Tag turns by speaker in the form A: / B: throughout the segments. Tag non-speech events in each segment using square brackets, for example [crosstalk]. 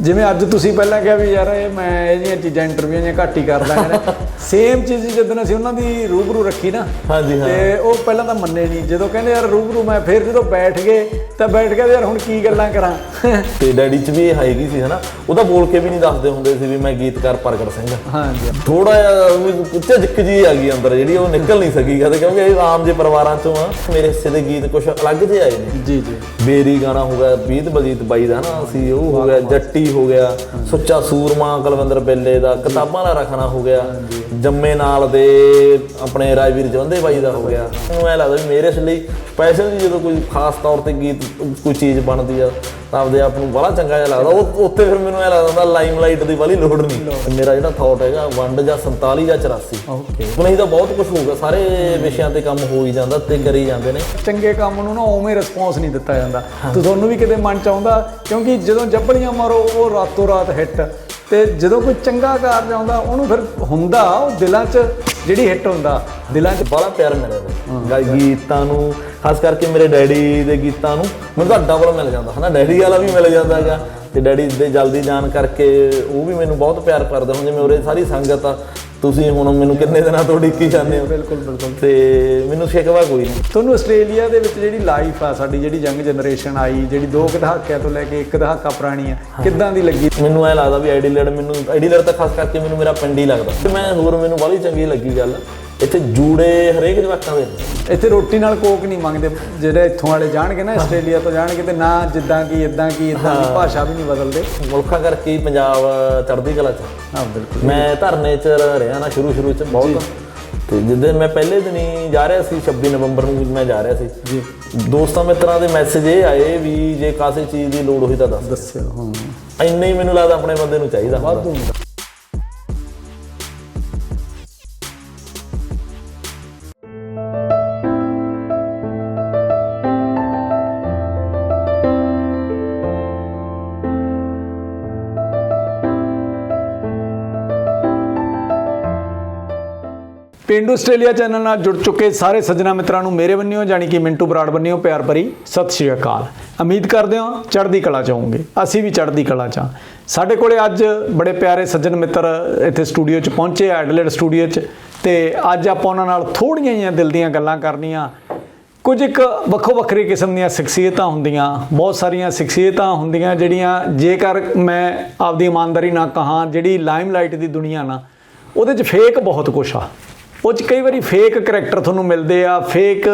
A: ਜਿਵੇਂ ਅੱਜ ਤੁਸੀਂ ਪਹਿਲਾਂ ਕਿਹਾ ਵੀ ਯਾਰ ਇਹ ਮੈਂ ਇਹ ਜਿਹੀਆਂ ਚੀਜ਼ਾਂ ਇੰਟਰਵਿਊ ਦੀਆਂ ਘੱਟ ਹੀ ਕਰਦਾ ਹਾਂ ਸੇਮ ਚੀਜ਼ ਜਦੋਂ ਅਸੀਂ ਉਹਨਾਂ ਦੀ ਰੂਬਰੂ ਰੱਖੀ ਨਾ
B: ਹਾਂਜੀ ਹਾਂ।
A: ਤੇ ਉਹ ਪਹਿਲਾਂ ਤਾਂ ਮੰਨੇ ਨਹੀਂ। ਜਦੋਂ ਕਹਿੰਦੇ ਯਾਰ ਰੂਬਰੂ ਮੈਂ ਫਿਰ ਜਦੋਂ ਬੈਠ ਗਏ ਤਾਂ ਬੈਠ ਕੇ ਯਾਰ ਹੁਣ ਕੀ ਗੱਲਾਂ ਕਰਾਂ?
B: ਤੇ ਡੈਡੀ ਚ ਵੀ ਇਹ ਹੈਗੀ ਸੀ ਹਨਾ? ਉਹਦਾ ਬੋਲ ਕੇ ਵੀ ਨਹੀਂ ਦੱਸਦੇ ਹੁੰਦੇ ਸੀ ਵੀ ਮੈਂ ਗੀਤਕਾਰ ਪ੍ਰਗਟ ਸਿੰਘ।
A: ਹਾਂਜੀ।
B: ਥੋੜਾ ਜਿਹਾ ਝਿਜਕ ਜੀ ਆ ਗਈ ਅੰਦਰ ਜਿਹੜੀ ਉਹ ਨਿਕਲ ਨਹੀਂ ਸਕੀ ਕਦੇ ਕਿਉਂਕਿ ਇਹ ਆਮ ਜੇ ਪਰਿਵਾਰਾਂ ਚੋਂ ਆ ਮੇਰੇ ਹਿੱਸੇ ਦੇ ਗੀਤ ਕੁਝ ਅਲੱਗ ਜਿਹੇ ਆਏ ਨੇ।
A: ਜੀ ਜੀ।
B: ਬੇਰੀ ਗਾਣਾ ਹੋ ਗਿਆ ਬੀਤ ਬਲਜੀਤ ਬਾਈ ਦਾ ਨਾ ਅਸੀਂ ਉਹ ਹੋ ਗਿਆ ਜੱਟੀ ਹੋ ਗਿਆ, ਸੁੱਚਾ ਸੂਰਮਾ ਕੁਲਵਿੰਦਰ ਬੇਲੇ ਦਾ, ਕਿਤਾਬਾਂ ਦਾ ਰਖਣਾ ਹੋ ਗਿਆ, ਜੰਮੇ ਨਾਲ ਦੇ ਆਪਣੇ ਰਾਜਵੀਰ ਜਵੰਦੇ ਬਾਈ ਦਾ ਹੋ ਗਿਆ। ਮੈਨੂੰ ਐ ਲੱਗਦਾ ਵੀ ਮੇਰੇ ਲਈ ਪੈਸੇ ਦੀ ਜਦੋਂ ਕੋਈ ਖਾਸ ਤੌਰ ਤੇ ਗੀਤ, ਕੋਈ ਚੀਜ਼ ਬਣਦੀ ਆ ਤਾਂ ਆਪਦੇ ਆਪ ਨੂੰ ਬੜਾ ਚੰਗਾ ਜਿਹਾ ਲੱਗਦਾ। ਉਹ ਉੱਥੇ ਫਿਰ ਮੈਨੂੰ ਐ ਲੱਗਦਾ ਹੁੰਦਾ ਲਾਈਮਲਾਈਟ ਦੀ ਵਾਲੀ ਲੋੜ ਨਹੀਂ। ਮੇਰਾ ਜਿਹੜਾ ਥਾਟ ਹੈਗਾ ਵੰਡ ਜਾਂ 47 ਜਾਂ 84
A: ਓਕੇ
B: ਨਹੀਂ ਤਾਂ ਬਹੁਤ ਕੁਝ ਹੋਊਗਾ। ਸਾਰੇ ਵਿਸ਼ਿਆਂ ਤੇ ਕੰਮ ਹੋ ਹੀ ਜਾਂਦਾ ਤੇ ਕਰੀ ਜਾਂਦੇ ਨੇ।
A: ਚੰਗੇ ਕੰਮ ਨੂੰ ਨਾ ਉਵੇਂ ਰਿਸਪੌਂਸ ਨਹੀਂ ਦਿੱਤਾ ਜਾਂਦਾ। ਤੇ ਤੁਹਾਨੂੰ ਵੀ ਕਿਤੇ ਮਨ ਚ ਆਉਂਦਾ ਕਿਉਂਕਿ ਜਦੋਂ ਜੱਬਲੀਆਂ ਮਾਰੋ ਉਹ ਰਾਤੋਂ ਰਾਤ ਹਿੱਟ ਤੇ ਜਦੋਂ ਕੋਈ ਚੰਗਾ ਕਾਰਜ ਆਉਂਦਾ ਉਹਨੂੰ ਫਿਰ ਹੁੰਦਾ ਉਹ ਦਿਲਾਂ 'ਚ ਜਿਹੜੀ ਹਿੱਟ ਹੁੰਦਾ ਦਿਲਾਂ 'ਚ
B: ਬੜਾ ਪਿਆਰ ਮੈਨੂੰ ਗੀਤਾਂ ਨੂੰ ਖਾਸ ਕਰਕੇ ਮੇਰੇ ਡੈਡੀ ਦੇ ਗੀਤਾਂ ਨੂੰ ਮੈਨੂੰ ਤਾਂ ਡਬਲ ਮਿਲ ਜਾਂਦਾ ਹਨਾ? ਡੈਡੀ ਵਾਲਾ ਵੀ ਮਿਲ ਜਾਂਦਾ ਹੈਗਾ ਤੇ ਡੈਡੀ ਦੇ ਜਲਦੀ ਜਾਣ ਕਰਕੇ ਉਹ ਵੀ ਮੈਨੂੰ ਬਹੁਤ ਪਿਆਰ ਕਰਦੇ ਹੁਣ ਜਿਵੇਂ ਉਰੇ ਸਾਰੀ ਸੰਗਤ ਆ। ਤੁਸੀਂ ਹੁਣ ਮੈਨੂੰ ਕਿੰਨੇ ਦਿਨਾਂ ਤੋਂ ਉਡੀਕੀ ਜਾਂਦੇ ਹੋ।
A: ਬਿਲਕੁਲ ਬਿਲਕੁਲ।
B: ਤੇ ਮੈਨੂੰ ਸ਼ਿਕਵਾ ਕੋਈ ਨਹੀਂ।
A: ਤੁਹਾਨੂੰ ਆਸਟ੍ਰੇਲੀਆ ਦੇ ਵਿੱਚ ਜਿਹੜੀ ਲਾਈਫ ਆ ਸਾਡੀ ਜਿਹੜੀ ਯੰਗ ਜਨਰੇਸ਼ਨ ਆਈ ਜਿਹੜੀ ਦੋ ਦਹਾਕਿਆਂ ਤੋਂ ਲੈ ਕੇ ਇੱਕ ਦਹਾਕਾ ਪੁਰਾਣੀ ਆ ਕਿੱਦਾਂ ਦੀ ਲੱਗੀ?
B: ਮੈਨੂੰ ਐ ਲੱਗਦਾ ਵੀ ਐਡੀਲੇਡ ਮੈਨੂੰ ਐਡੀਲੇਡ ਤਾਂ ਖਾਸ ਕਰਕੇ ਮੈਨੂੰ ਮੇਰਾ ਪਿੰਡ ਹੀ ਲੱਗਦਾ। ਤੇ ਮੈਂ ਹੋਰ ਮੈਨੂੰ ਬੜੀ ਚੰਗੀ ਲੱਗੀ ਗੱਲ। ਇੱਥੇ ਜੂੜੇ ਹਰੇਕ ਜਵਾਕਾਂ ਦੇ।
A: ਇੱਥੇ ਰੋਟੀ ਨਾਲ ਕੋਕ ਨਹੀਂ ਮੰਗਦੇ ਜਿਹੜੇ ਇੱਥੋਂ ਵਾਲੇ ਜਾਣਗੇ ਨਾ ਆਸਟ੍ਰੇਲੀਆ ਤੋਂ ਜਾਣਗੇ ਤੇ ਨਾ ਜਿੱਦਾਂ ਕੀ ਇਦਾਂ ਕੀ ਇਦਾਂ ਦੀ ਭਾਸ਼ਾ ਵੀ ਨਹੀਂ ਬਦਲਦੇ।
B: ਮੁਲਕਾਂ ਕਰਕੇ ਹੀ ਪੰਜਾਬ ਚੜ੍ਹਦੀ ਕਲਾ ਚ
A: ਹਾਂ ਬਿਲਕੁਲ।
B: ਮੈਂ ਧਰਨੇ ਚ ਰਿਹਾ ਨਾ ਸ਼ੁਰੂ ਸ਼ੁਰੂ ਚ ਬਹੁਤ। ਤੇ ਜਿੱਦਣ ਮੈਂ ਪਹਿਲੇ ਦਿਨ ਹੀ ਜਾ ਰਿਹਾ ਸੀ 26 ਨਵੰਬਰ ਨੂੰ ਮੈਂ ਜਾ ਰਿਹਾ ਸੀ।
A: ਜੀ।
B: ਦੋਸਤਾਂ ਮਿੱਤਰਾਂ ਦੇ ਮੈਸੇਜ ਇਹ ਆਏ ਵੀ ਜੇ ਕਾਸੇ ਚੀਜ਼ ਦੀ ਲੋੜ ਹੋਈ ਤਾਂ ਦੱਸ।
A: ਦੱਸਿਓ ਹਾਂ।
B: ਇੰਨੇ ਹੀ ਮੈਨੂੰ ਲੱਗਦਾ ਆਪਣੇ ਬੰਦੇ ਨੂੰ ਚਾਹੀਦਾ ਹੁੰਦਾ।
A: ਪਿੰਡੂ ਆਸਟ੍ਰੇਲੀਆ ਚੈਨਲ ਨਾਲ ਜੁੜ ਚੁੱਕੇ ਸਾਰੇ ਸੱਜਣਾ ਮਿੱਤਰਾਂ ਨੂੰ ਮੇਰੇ ਵੱਲੋਂ ਜਾਣੀ ਕਿ ਮਿੰਟੂ ਬਰਾੜ ਬੰਨਿਓ, ਪਿਆਰ ਭਰੀ ਸਤਿ ਸ਼੍ਰੀ ਅਕਾਲ। ਉਮੀਦ ਕਰਦੇ ਹਾਂ ਚੜ੍ਹਦੀ ਕਲਾ ਚ ਹੋਵੋਗੇ। ਅਸੀਂ ਵੀ ਚੜ੍ਹਦੀ ਕਲਾ ਚ ਹਾਂ। ਸਾਡੇ ਕੋਲੇ ਅੱਜ ਬੜੇ ਪਿਆਰੇ ਸੱਜਣ ਮਿੱਤਰ ਇੱਥੇ ਸਟੂਡੀਓ ਚ ਪਹੁੰਚੇ ਆ, ਐਡਲੇਡ ਸਟੂਡੀਓ ਚ। ਤੇ ਅੱਜ ਆਪਾਂ ਉਹਨਾਂ ਨਾਲ ਥੋੜੀਆਂ ਜਿਹੀਆਂ ਦਿਲ ਦੀਆਂ ਗੱਲਾਂ ਕਰਨੀਆਂ। ਕੁਝ ਇੱਕ ਵੱਖੋ ਵੱਖਰੀ ਕਿਸਮ ਦੀਆਂ ਸ਼ਖਸੀਅਤਾਂ ਹੁੰਦੀਆਂ, ਬਹੁਤ ਸਾਰੀਆਂ ਸ਼ਖਸੀਅਤਾਂ ਹੁੰਦੀਆਂ, ਜਿਹੜੀਆਂ ਜੇਕਰ ਮੈਂ ਆਪਦੀ ਇਮਾਨਦਾਰੀ ਨਾਲ ਕਹਾਂ, ਜਿਹੜੀ ਲਾਈਮਲਾਈਟ ਦੀ ਦੁਨੀਆ ਨਾ, ਉਹਦੇ 'ਚ ਫੇਕ ਬਹੁਤ ਕੁਛ ਆ। ਉਹ 'ਚ ਕਈ ਵਾਰੀ ਫੇਕ ਕਰੈਕਟਰ ਤੁਹਾਨੂੰ ਮਿਲਦੇ ਆ ਫੇਕ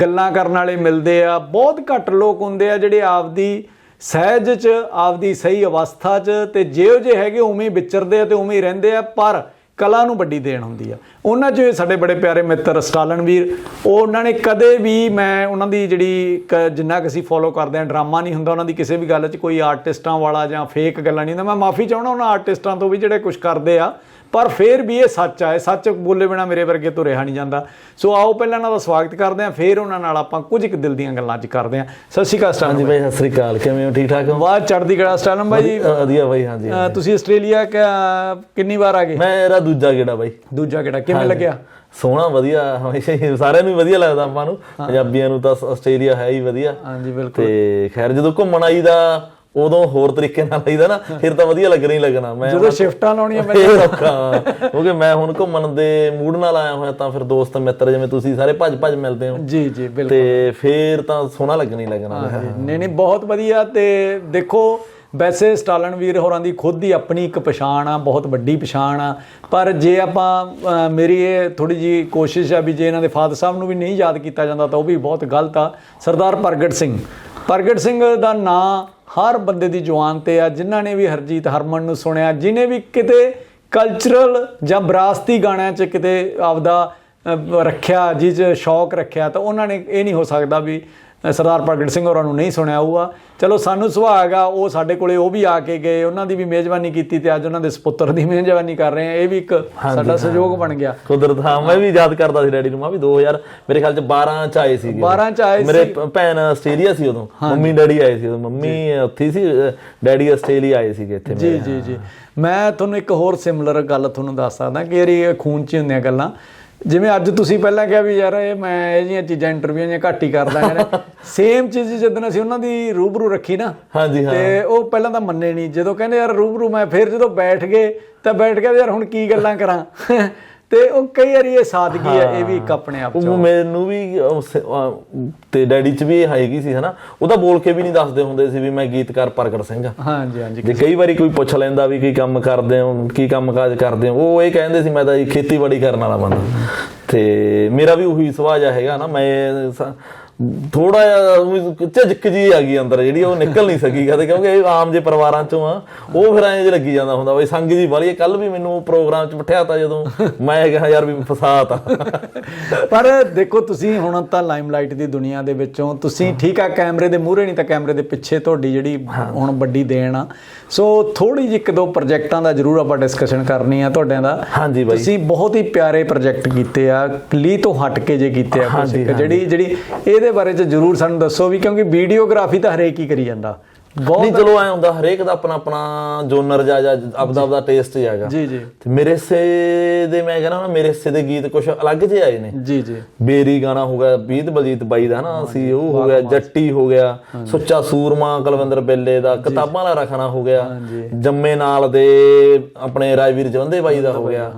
A: ਗੱਲਾਂ ਕਰਨ ਵਾਲੇ ਮਿਲਦੇ ਆ। ਬਹੁਤ ਘੱਟ ਲੋਕ ਹੁੰਦੇ ਆ ਜਿਹੜੇ ਆਪਦੀ ਸਹਿਜ 'ਚ, ਆਪਦੀ ਸਹੀ ਅਵਸਥਾ 'ਚ ਤੇ ਜਿਹੋ ਜਿਹੇ ਹੈਗੇ ਉਵੇਂ ਵਿਚਰਦੇ ਆ ਤੇ ਉਵੇਂ ਹੀ ਰਹਿੰਦੇ ਆ, ਪਰ ਕਲਾ ਨੂੰ ਵੱਡੀ ਦੇਣ ਹੁੰਦੀ ਆ। ਉਹਨਾਂ 'ਚ ਸਾਡੇ ਬੜੇ ਪਿਆਰੇ ਮਿੱਤਰ ਸਟਾਲਨ ਵੀਰ ਉਹ ਉਹਨਾਂ ਨੇ ਕਦੇ ਵੀ ਮੈਂ ਉਹਨਾਂ ਦੀ ਜਿਹੜੀ ਕ- ਜਿੰਨਾ ਕੁ ਅਸੀਂ ਫੋਲੋ ਕਰਦੇ ਆ, ਡਰਾਮਾ ਨਹੀਂ ਹੁੰਦਾ ਉਹਨਾਂ ਦੀ ਕਿਸੇ ਵੀ ਗੱਲ 'ਚ, ਕੋਈ ਆਰਟਿਸਟਾਂ ਵਾਲਾ ਜਾਂ ਫੇਕ ਗੱਲਾਂ ਨਹੀਂ ਹੁੰਦਾ, ਮੈਂ ਮਾਫੀ ਚਾਹਣਾ ਉਹਨਾਂ ਆਰਟਿਸਟਾਂ ਤੋਂ ਵੀ ਜਿਹੜੇ ਕੁਝ ਕਰਦੇ ਆ। ਪਰ ਫੇਰ ਵੀ ਇਹ ਸੱਚ ਆ ਇਹ ਸੱਚ ਬੋਲੇ ਬਿਨਾ ਮੇਰੇ ਵਰਗੇ ਤੋਂ ਰਿਹਾ ਨਹੀਂ ਜਾਂਦਾ। ਸੋ ਆਓ ਪਹਿਲਾਂ ਇਹਨਾਂ ਦਾ ਸਵਾਗਤ ਕਰਦੇ ਆ ਫੇਰ ਉਹਨਾਂ ਨਾਲ ਆਪਾਂ ਕੁਝ ਕੁ ਦਿਲ ਦੀਆਂ ਗੱਲਾਂ ਅੱਜ ਕਰਦੇ ਆ ਸਤਿ ਸ਼੍ਰੀ ਅਕਾਲ ਸਟਾਲਨ
B: ਹਾਂਜੀ ਬਾਈ। ਸਤਿ ਸ੍ਰੀ ਅਕਾਲ। ਕਿਵੇਂ ਹੋ? ਠੀਕ ਠਾਕ ਹੋ?
A: ਵਾਹ ਚੜ੍ਹਦੀ ਕਲਾ ਸਟਾਲਨ ਬਾਈ ਜੀ।
B: ਵਧੀਆ ਬਾਈ ਹਾਂਜੀ
A: ਤੁਸੀਂ ਆਸਟ੍ਰੇਲੀਆ ਕਿੰਨੀ ਵਾਰ ਆ ਗਏ?
B: ਮੇਰਾ ਦੂਜਾ ਗੇੜਾ ਬਾਈ।
A: ਦੂਜਾ ਕਿਹੜਾ ਕਿਵੇਂ ਲੱਗਿਆ?
B: ਸੋਹਣਾ ਵਧੀਆ। ਹਮੇਸ਼ਾ ਹੀ ਸਾਰਿਆਂ ਨੂੰ ਹੀ ਵਧੀਆ ਲੱਗਦਾ ਆਪਾਂ ਨੂੰ। ਪੰਜਾਬੀਆਂ ਨੂੰ ਤਾਂ ਆਸਟ੍ਰੇਲੀਆ ਹੈ ਹੀ ਵਧੀਆ।
A: ਹਾਂਜੀ ਬਿਲਕੁਲ।
B: ਤੇ ਖੈਰ ਜਦੋਂ ਘੁੰਮਣ ਆਈਦਾ ਉਦੋਂ ਹੋਰ ਤਰੀਕੇ ਨਾਲ ਆਈਦਾ ਨਾ ਫਿਰ ਤਾਂ ਵਧੀਆ ਲੱਗਣਾ ਹੀ ਲੱਗਣਾ। ਮੈਂ
A: ਜਦੋਂ ਸ਼ਿਫਟਾਂ ਲਾਉਣੀਆਂ
B: ਇਹ ਔਖਾ ਕਿਉਂਕਿ ਮੈਂ ਹੁਣ ਘੁੰਮਣ ਦੇ ਮੂਡ ਨਾਲ ਆਇਆ ਹੋਇਆ ਤਾਂ ਫਿਰ ਦੋਸਤ ਮਿੱਤਰ ਜਿਵੇਂ ਤੁਸੀਂ ਸਾਰੇ ਭੱਜ ਭੱਜ ਮਿਲਦੇ ਹੋ।
A: ਜੀ ਜੀ ਬਿਲਕੁਲ।
B: ਤੇ ਫੇਰ ਤਾਂ ਸੋਹਣਾ ਲੱਗਣਾ ਹੀ ਲੱਗਣਾ।
A: ਨਹੀਂ ਨਹੀਂ ਬਹੁਤ ਵਧੀਆ। ਤੇ ਦੇਖੋ ਵੈਸੇ ਸਟਾਲਨ ਵੀਰ ਹੋਰਾਂ ਦੀ ਖੁਦ ਦੀ ਆਪਣੀ ਇੱਕ ਪਛਾਣ ਆ ਬਹੁਤ ਵੱਡੀ ਪਛਾਣ ਆ। ਪਰ ਜੇ ਆਪਾਂ ਮੇਰੀ ਇਹ ਥੋੜੀ ਜੀ ਕੋਸ਼ਿਸ਼ ਆ ਵੀ ਜੇ ਇਹਨਾਂ ਦੇ ਫਾਦਰ ਸਾਹਿਬ ਨੂੰ ਵੀ ਨਹੀਂ ਯਾਦ ਕੀਤਾ ਜਾਂਦਾ ਤਾਂ ਉਹ ਵੀ ਬਹੁਤ ਗਲਤ ਆ। ਸਰਦਾਰ ਪ੍ਰਗਟ ਸਿੰਘ। ਪ੍ਰਗਟ ਸਿੰਘ ਦਾ ਨਾਂ ਹਰ ਬੰਦੇ ਦੀ ਜ਼ੁਬਾਨ ਤੇ ਆ, ਜਿਨ੍ਹਾਂ ਨੇ ਵੀ ਹਰਜੀਤ ਹਰਮਨ ਨੂੰ ਸੁਣਿਆ, ਜਿਨੇ ਵੀ ਕਿਤੇ ਕਲਚਰਲ ਜਾਂ ਵਿਰਾਸਤੀ ਗਾਣਿਆਂ 'ਚ ਕਿਤੇ ਆਪਦਾ ਰੱਖਿਆ, ਜਿਸ 'ਚ ਸ਼ੌਕ ਰੱਖਿਆ, ਤਾਂ ਉਹਨਾਂ ਨੇ ਇਹ ਨਹੀਂ ਹੋ ਸਕਦਾ ਵੀ ਸਰਦਾਰ ਪ੍ਰਗਟ ਸਿੰਘ ਹੋਰਾਂ ਨੂੰ ਨਹੀਂ ਸੁਣਿਆ ਹੋਊਗਾ। ਚਲੋ ਸਾਨੂੰ ਸੁਭਾਗ ਆ ਉਹ ਸਾਡੇ ਕੋਲੇ ਉਹ ਵੀ ਆ ਕੇ ਗਏ ਉਹਨਾਂ ਦੀ ਵੀ ਮੇਜ਼ਬਾਨੀ ਕੀਤੀ ਤੇ ਅੱਜ ਉਹਨਾਂ ਦੇ ਸੁਪੁੱਤਰ ਦੀ ਮੇਜ਼ਬਾਨੀ ਕਰ ਰਹੇ ਆ। ਇਹ ਵੀ ਇੱਕ ਸਾਡਾ ਸਹਿਯੋਗ ਬਣ ਗਿਆ।
B: ਕੁਦਰਤ ਹਾਂ ਮੈਂ ਵੀ ਯਾਦ ਕਰਦਾ ਸੀ ਡੈਡੀ ਨੂੰ ਮੈਂ ਵੀ 2000 ਮੇਰੇ ਖਿਆਲ ਚ 12 ਚ ਆਏ ਸੀਗੇ।
A: 12 ਚ ਆਏ
B: ਮੇਰੇ ਭੈਣ ਆਸਟ੍ਰੇਲੀਆ ਸੀ ਉਦੋਂ ਮੰਮੀ ਡੈਡੀ ਆਏ ਸੀ ਉਦੋਂ ਮੰਮੀ ਉੱਥੇ ਸੀ ਡੈਡੀ ਆਸਟ੍ਰੇਲੀਆ ਆਏ ਸੀਗੇ ਇੱਥੇ
A: ਜੀ ਜੀ ਜੀ। ਮੈਂ ਤੁਹਾਨੂੰ ਇੱਕ ਹੋਰ ਸਿਮਿਲਰ ਗੱਲ ਤੁਹਾਨੂੰ ਦੱਸ ਸਕਦਾ ਕਿ ਇਹ ਖੂਨ ਚ ਹੁੰਦੀਆਂ ਗੱਲਾਂ। ਜਿਵੇਂ ਅੱਜ ਤੁਸੀਂ ਪਹਿਲਾਂ ਕਿਹਾ ਵੀ ਯਾਰ ਇਹ ਮੈਂ ਇਹ ਜੀਆਂ ਚੀਜ਼ਾਂ ਇੰਟਰਵਿਊਆਂ ਜਾਂ ਘੱਟ ਹੀ ਕਰਦਾ ਹਾਂ ਸੇਮ [laughs] ਚੀਜ਼ ਜਦੋਂ ਅਸੀਂ ਉਹਨਾਂ ਦੀ ਰੂਬਰੂ ਰੱਖੀ ਨਾ
B: ਹਾਂਜੀ ਹਾਂ।
A: ਤੇ ਉਹ ਪਹਿਲਾਂ ਤਾਂ ਮੰਨੇ ਨਹੀਂ। ਜਦੋਂ ਕਹਿੰਦੇ ਯਾਰ ਰੂਬਰੂ ਮੈਂ ਫਿਰ ਜਦੋਂ ਬੈਠ ਗਏ ਤਾਂ ਬੈਠ ਕੇ ਯਾਰ ਹੁਣ ਕੀ ਗੱਲਾਂ ਕਰਾਂ? ਤੇ ਉਹ ਕਈ ਵਾਰੀ ਇਹ ਸਾਦਗੀ ਹੈ ਇਹ ਵੀ ਇੱਕ ਆਪਣੇ ਆਪ ਚ।
B: ਉਹ ਮੈਨੂੰ ਵੀ ਉਹ ਤੇ ਡੈਡੀ ਚ ਵੀ ਇਹ ਹੈਗੀ ਸੀ ਹਨਾ? ਉਹਦਾ ਬੋਲ ਕੇ ਵੀ ਨਹੀਂ ਦੱਸਦੇ ਹੁੰਦੇ ਸੀ ਵੀ ਮੈਂ ਗੀਤਕਾਰ ਪ੍ਰਗਟ ਸਿੰਘ ਆ।
A: ਹਾਂਜੀ ਹਾਂਜੀ
B: ਜੇ ਕਈ ਵਾਰੀ ਕੋਈ ਪੁੱਛ ਲੈਂਦਾ ਵੀ ਕੀ ਕੰਮ ਕਰਦੇ ਹੋ ਕੀ ਕੰਮ ਕਾਜ ਕਰਦੇ ਹੋ ਉਹ ਇਹ ਕਹਿੰਦੇ ਸੀ ਮੈਂ ਤਾਂ ਜੀ ਖੇਤੀਬਾੜੀ ਕਰਨ ਵਾਲਾ ਬੰਦਾ। ਤੇ ਮੇਰਾ ਵੀ ਉਹੀ ਸੁਭਾਅ ਜਿਹਾ ਹੈਗਾ ਨਾ ਮੈਂ ਥੋੜਾ ਜਿਹਾ ਝਿਜਕ ਜੀ ਆ ਗਈ ਅੰਦਰ ਜਿਹੜੀ ਉਹ ਨਿਕਲ ਨਹੀਂ ਸਕੀ ਕਦੇ ਕਿਉਂਕਿ ਇਹ ਆਮ ਜੇ ਪਰਿਵਾਰਾਂ ਚੋਂ ਆ ਉਹ ਫਿਰ ਐਂ ਜੇ ਲੱਗੀ ਜਾਂਦਾ ਹੁੰਦਾ ਬਈ ਸੰਗ ਜੀ ਵਾਲੀ ਕੱਲ ਵੀ ਮੈਨੂੰ ਪ੍ਰੋਗਰਾਮ ਚ ਬਿਠਾਇਆ ਜਦੋਂ ਮੈਂ ਕਿਹਾ ਯਾਰ ਵੀ ਫਸਾਤਾ
A: ਪਰ ਦੇਖੋ ਤੁਸੀਂ ਹੁਣ ਤਾਂ ਲਾਈਮਲਾਈਟ ਦੀ ਦੁਨੀਆ ਦੇ ਵਿੱਚੋਂ ਤੁਸੀਂ ਠੀਕ ਆ ਕੈਮਰੇ ਦੇ ਮੂਹਰੇ ਨਹੀਂ ਤਾਂ ਕੈਮਰੇ ਦੇ ਪਿੱਛੇ ਤੁਹਾਡੀ ਜਿਹੜੀ ਹੁਣ ਵੱਡੀ ਦੇਣ ਆ। ਸੋ ਥੋੜੀ ਜਿਹੀ ਇੱਕ ਦੋ ਪ੍ਰੋਜੈਕਟਾਂ ਦਾ ਜ਼ਰੂਰ ਆਪਾਂ ਡਿਸਕਸ਼ਨ ਕਰਨੀ ਆ ਤੁਹਾਡਿਆਂ ਦਾ।
B: ਹਾਂਜੀ ਬਾਈ।
A: ਤੁਸੀਂ ਬਹੁਤ ਹੀ ਪਿਆਰੇ ਪ੍ਰੋਜੈਕਟ ਕੀਤੇ ਆ ਲੀ ਤੋਂ ਹਟ ਕੇ ਜੇ ਕੀਤੇ ਆ ਇੱਕ ਜਿਹੜੀ ਜਿਹੜੀ ਇਹਦੇ ਬਾਰੇ ਚ ਜ਼ਰੂਰ ਸਾਨੂੰ ਦੱਸੋ ਵੀ ਕਿਉਂਕਿ ਵੀਡੀਓਗ੍ਰਾਫੀ ਤਾਂ ਹਰੇਕ ਹੀ ਕਰੀ ਜਾਂਦਾ। ਬਹੁਤ
B: ਨਹੀਂ ਚਲੋ ਐ ਹੁੰਦਾ ਹਰੇਕ ਦਾ ਆਪਣਾ ਆਪਣਾ ਜੋਨਰ ਜਾ ਜਾ। ਆਪਦਾ ਆਪਦਾ ਟੇਸਟ ਜਾਗਾ
A: ਜੀ ਜੀ।
B: ਤੇ ਮੇਰੇ ਹਿੱਸੇ ਦੇ ਮੈਂ ਕਹਿੰਦਾ ਨਾ ਮੇਰੇ ਹਿੱਸੇ ਦੇ ਗੀਤ ਕੁਝ ਅਲੱਗ ਜਿਹੇ ਆਏ ਨੇ।
A: ਜੀ ਜੀ।
B: ਬੇਰੀ ਗਾਣਾ ਹੋ ਗਿਆ ਬੀਤ ਬਲਜੀਤ ਬਾਈ ਦਾ ਨਾ ਅਸੀਂ ਉਹ ਹੋ ਗਿਆ ਜੱਟੀ ਹੋ ਗਿਆ ਸੁੱਚਾ ਸੂਰਮਾ ਕੁਲਵਿੰਦਰ ਬੇਲੇ ਦਾ ਕਿਤਾਬਾਂ ਦਾ ਰਖਣਾ ਹੋ ਗਿਆ। ਜੰਮੇ ਨਾਲ ਦੇ ਆਪਣੇ ਰਾਜਵੀਰ ਜਵੰਦੇ ਬਾਈ ਦਾ ਹੋ ਗਿਆ।